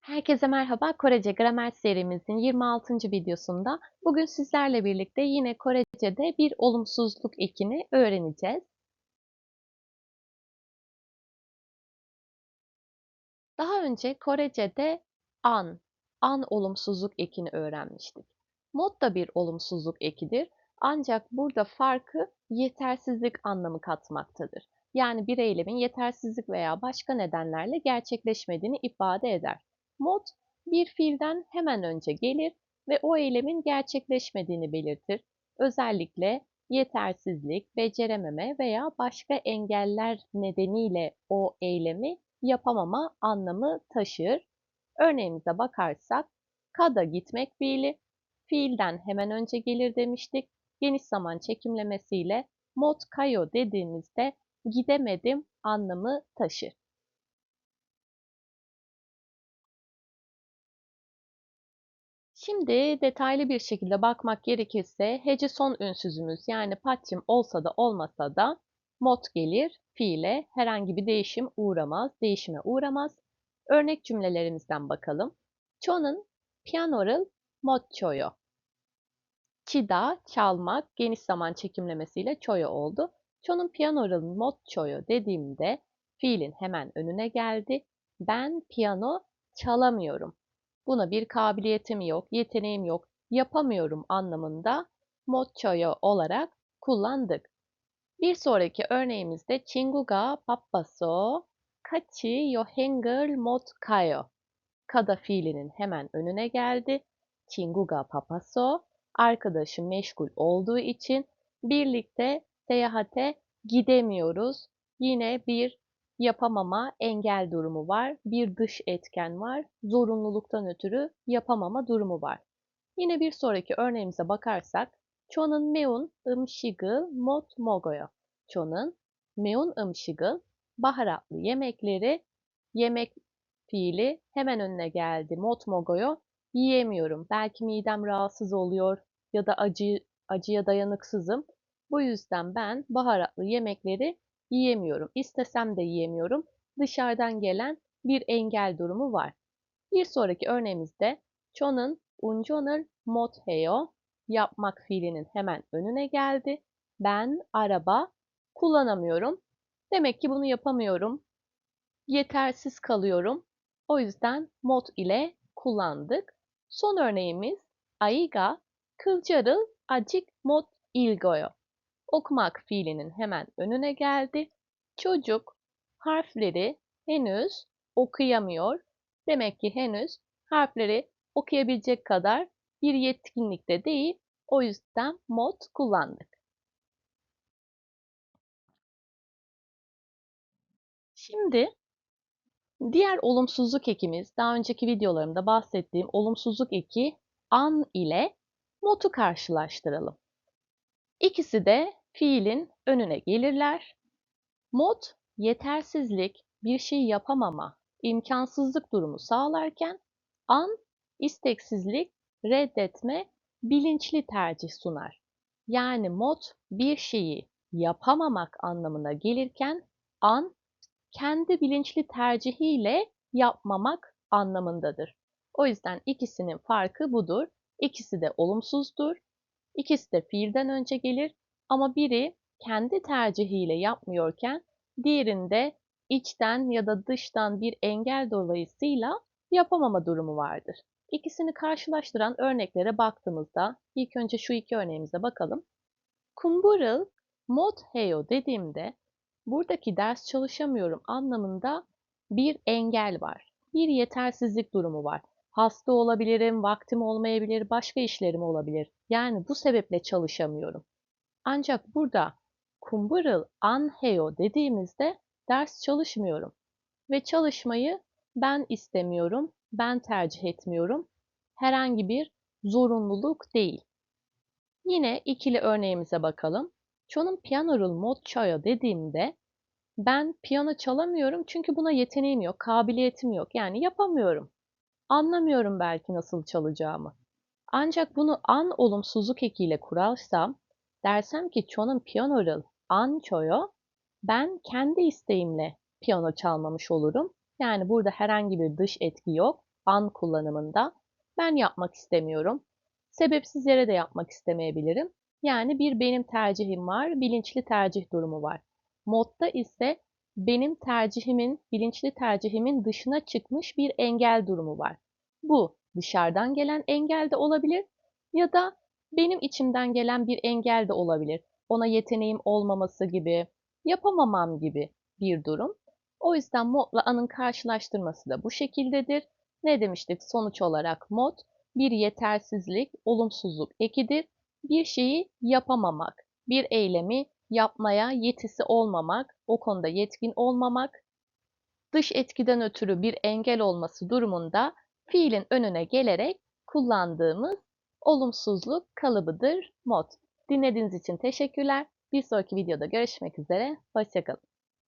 Herkese merhaba. Korece gramer serimizin 26. videosunda bugün sizlerle birlikte yine Korece'de bir olumsuzluk ekini öğreneceğiz. Daha önce Korece'de an, an olumsuzluk ekini öğrenmiştik. Mod da bir olumsuzluk ekidir. Ancak burada farkı yetersizlik anlamı katmaktadır. Yani bir eylemin yetersizlik veya başka nedenlerle gerçekleşmediğini ifade eder. Mod bir fiilden hemen önce gelir ve o eylemin gerçekleşmediğini belirtir. Özellikle yetersizlik, becerememe veya başka engeller nedeniyle o eylemi yapamama anlamı taşır. Örneğimize bakarsak, kada gitmek fiili, fiilden hemen önce gelir demiştik. Geniş zaman çekimlemesiyle mod kayo dediğimizde gidemedim anlamı taşır. Şimdi detaylı bir şekilde bakmak gerekirse hece son ünsüzümüz yani patrim olsa da olmasa da mod gelir, fiile herhangi bir değişim uğramaz, değişime uğramaz. Örnek cümlelerimizden bakalım. Ço'nun piyanoral mod çoyo. Çida çalmak geniş zaman çekimlemesiyle çoyo oldu. Ço'nun piyanoral mod çoyo dediğimde fiilin hemen önüne geldi. Ben piyano çalamıyorum. buna bir kabiliyetim yok, yeteneğim yok, yapamıyorum anlamında modchoyo olarak kullandık. Bir sonraki örneğimizde 친구가 바빠서 같이 여행을 못 가요. Kada fiilinin hemen önüne geldi. 친구가 바빠서 arkadaşım meşgul olduğu için birlikte seyahate gidemiyoruz. Yine bir yapamama engel durumu var. Bir dış etken var. Zorunluluktan ötürü yapamama durumu var. Yine bir sonraki örneğimize bakarsak ço'는 매운 음식을 못 먹어요. ço'는 매운 음식을 baharatlı yemekleri yemek fiili hemen önüne geldi. Mot mogoyo yiyemiyorum. Belki midem rahatsız oluyor ya da acı acıya dayanıksızım. Bu yüzden ben baharatlı yemekleri yiyemiyorum. İstesem de yiyemiyorum. Dışarıdan gelen bir engel durumu var. Bir sonraki örneğimizde ço'nun 운전을 못해요. Yapmak fiilinin hemen önüne geldi. Ben araba kullanamıyorum. Demek ki bunu yapamıyorum. Yetersiz kalıyorum. O yüzden mod ile kullandık. Son örneğimiz 아이가 글자를 아직 못 읽어요 okumak fiilinin hemen önüne geldi. Çocuk harfleri henüz okuyamıyor. Demek ki henüz harfleri okuyabilecek kadar bir yetkinlikte değil. O yüzden mod kullandık. Şimdi diğer olumsuzluk ekimiz, daha önceki videolarımda bahsettiğim olumsuzluk eki an ile mod'u karşılaştıralım. İkisi de fiilin önüne gelirler. Mod, yetersizlik, bir şey yapamama, imkansızlık durumu sağlarken an, isteksizlik, reddetme, bilinçli tercih sunar. Yani mod bir şeyi yapamamak anlamına gelirken an kendi bilinçli tercihiyle yapmamak anlamındadır. O yüzden ikisinin farkı budur. İkisi de olumsuzdur. İkisi de fiilden önce gelir ama biri kendi tercihiyle yapmıyorken diğerinde içten ya da dıştan bir engel dolayısıyla yapamama durumu vardır. İkisini karşılaştıran örneklere baktığımızda ilk önce şu iki örneğimize bakalım. Kumburul mod heyo dediğimde buradaki ders çalışamıyorum anlamında bir engel var. Bir yetersizlik durumu var. Hasta olabilirim, vaktim olmayabilir, başka işlerim olabilir. Yani bu sebeple çalışamıyorum. Ancak burada kumburul anheyo dediğimizde ders çalışmıyorum ve çalışmayı ben istemiyorum, ben tercih etmiyorum. Herhangi bir zorunluluk değil. Yine ikili örneğimize bakalım. Ço'nun piyanorul mod 쳐요 dediğimde ben piyano çalamıyorum çünkü buna yeteneğim yok, kabiliyetim yok. Yani yapamıyorum. Anlamıyorum belki nasıl çalacağımı. Ancak bunu an olumsuzluk ekiyle kurarsam Dersem ki ço'nun piyano를 an 쳐요. Ben kendi isteğimle piyano çalmamış olurum. Yani burada herhangi bir dış etki yok. an kullanımında ben yapmak istemiyorum. Sebepsiz yere de yapmak istemeyebilirim. Yani bir benim tercihim var, bilinçli tercih durumu var. Modda ise benim tercihimin, bilinçli tercihimin dışına çıkmış bir engel durumu var. Bu dışarıdan gelen engel de olabilir ya da benim içimden gelen bir engel de olabilir. Ona yeteneğim olmaması gibi, yapamamam gibi bir durum. O yüzden modla anın karşılaştırması da bu şekildedir. Ne demiştik sonuç olarak mod bir yetersizlik, olumsuzluk ekidir. Bir şeyi yapamamak, bir eylemi yapmaya yetisi olmamak, o konuda yetkin olmamak, dış etkiden ötürü bir engel olması durumunda fiilin önüne gelerek kullandığımız olumsuzluk kalıbıdır mod. Dinlediğiniz için teşekkürler. Bir sonraki videoda görüşmek üzere. Hoşçakalın.